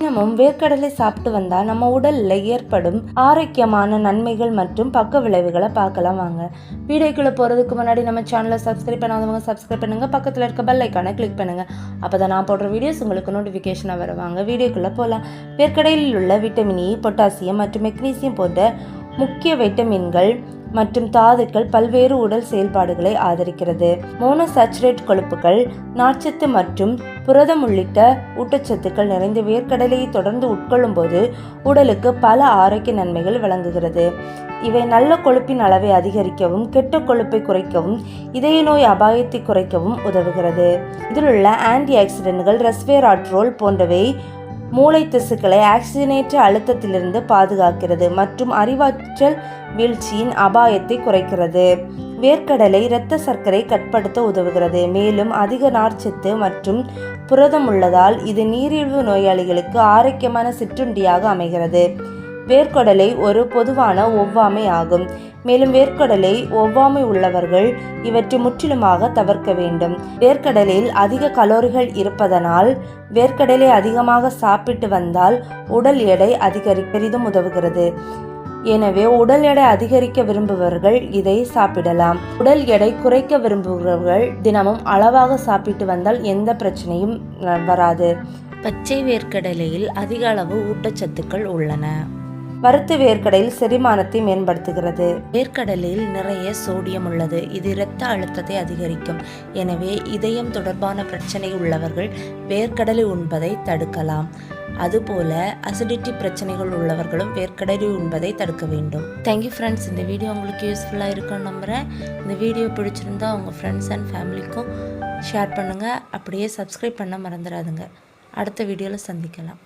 தினமும் வேர்க்கடலை சாப்பிட்டு வந்தால் நம்ம உடலில் ஏற்படும் ஆரோக்கியமான நன்மைகள் மற்றும் பக்க விளைவுகளை பார்க்கலாம் வாங்க. வீடியோக்குள்ளே போகிறதுக்கு முன்னாடி நம்ம சேனலை சப்ஸ்கிரைப் பண்ணாதவங்க சப்ஸ்கிரைப் பண்ணுங்கள் பக்கத்தில் இருக்க பெல் ஐக்கானை கிளிக் பண்ணுங்கள் அப்போ தான் நான் போடுற வீடியோஸ் உங்களுக்கு நோட்டிஃபிகேஷனாக வருவாங்க வீடியோக்குள்ளே போகலாம். வேர்க்கடலில் உள்ள விட்டமின் இ பொட்டாசியம் மற்றும் மெக்னீசியம் போன்ற முக்கிய வைட்டமின்கள் மற்றும் தாதுக்கள் பல்வேறு உடல் செயல்பாடுகளை ஆதரிக்கிறது. மோனோசாச்சுரேட் கொழுப்புகள் நார்ச்சத்து மற்றும் புரதம் உள்ளிட்ட ஊட்டச்சத்துக்கள் நிறைந்த வேர்க்கடலையை தொடர்ந்து உட்கொள்ளும் போது உடலுக்கு பல ஆரோக்கிய நன்மைகள் வழங்குகிறது இவை நல்ல கொழுப்பின் அளவை அதிகரிக்கவும் கெட்ட கொழுப்பை குறைக்கவும் இதய நோய் அபாயத்தை குறைக்கவும் உதவுகிறது. இதில் உள்ள ஆன்டி ஆக்சிடென்ட்கள் ரெஸ்வேராட்ரோல் போன்றவை மூளை திசுக்களை ஆக்சிஜனேற்ற அழுத்தத்திலிருந்து பாதுகாக்கிறது மற்றும் அறிவாற்றல் வீழ்ச்சியின் அபாயத்தை குறைக்கிறது. வேர்க்கடலை இரத்த சர்க்கரை கட்டுப்படுத்த உதவுகிறது. மேலும் அதிக நார்ச்சத்து மற்றும் புரதம் உள்ளதால் இது நீரிழிவு நோயாளிகளுக்கு ஆரோக்கியமான சிற்றுண்டியாக அமைகிறது. வேர்க்கடலை ஒரு பொதுவான ஒவ்வாமை ஆகும். மேலும் வேர்க்கடலை ஒவ்வாமை உள்ளவர்கள் இவற்றை முற்றிலுமாக தவிர்க்க வேண்டும். வேர்க்கடலில் அதிக கலோரிகள் இருப்பதனால் வேர்க்கடலை அதிகமாக சாப்பிட்டு வந்தால் உடல் எடை அதிகரி பெரிதும் உதவுகிறது. எனவே உடல் எடை அதிகரிக்க விரும்புபவர்கள் இதை சாப்பிடலாம். உடல் எடை குறைக்க விரும்புபவர்கள் தினமும் அளவாக சாப்பிட்டு வந்தால் எந்த பிரச்சனையும் வராது. பச்சை வேர்க்கடலையில் அதிக அளவு ஊட்டச்சத்துக்கள் உள்ளன. வறுத்த வேர்க்கடலையில் செரிமானத்தை மேம்படுத்துகிறது. வேர்க்கடலில் நிறைய சோடியம் உள்ளது. இது இரத்த அழுத்தத்தை அதிகரிக்கும். எனவே இதயம் தொடர்பான பிரச்சனை உள்ளவர்கள் வேர்க்கடலை உண்பதை தடுக்கலாம். அதுபோல அசிடிட்டி பிரச்சனைகள் உள்ளவர்களும் வேர்க்கடலை உண்பதை தடுக்க வேண்டும். தேங்க்யூ ஃப்ரெண்ட்ஸ் இந்த வீடியோ உங்களுக்கு யூஸ்ஃபுல்லாக இருக்கும்னு நம்புகிறேன் இந்த வீடியோ பிடிச்சிருந்தா உங்கள் ஃப்ரெண்ட்ஸ் அண்ட் ஃபேமிலிக்கும் ஷேர் பண்ணுங்கள் அப்படியே சப்ஸ்கிரைப் பண்ண மறந்துடாதுங்க. அடுத்த வீடியோவில் சந்திக்கலாம்.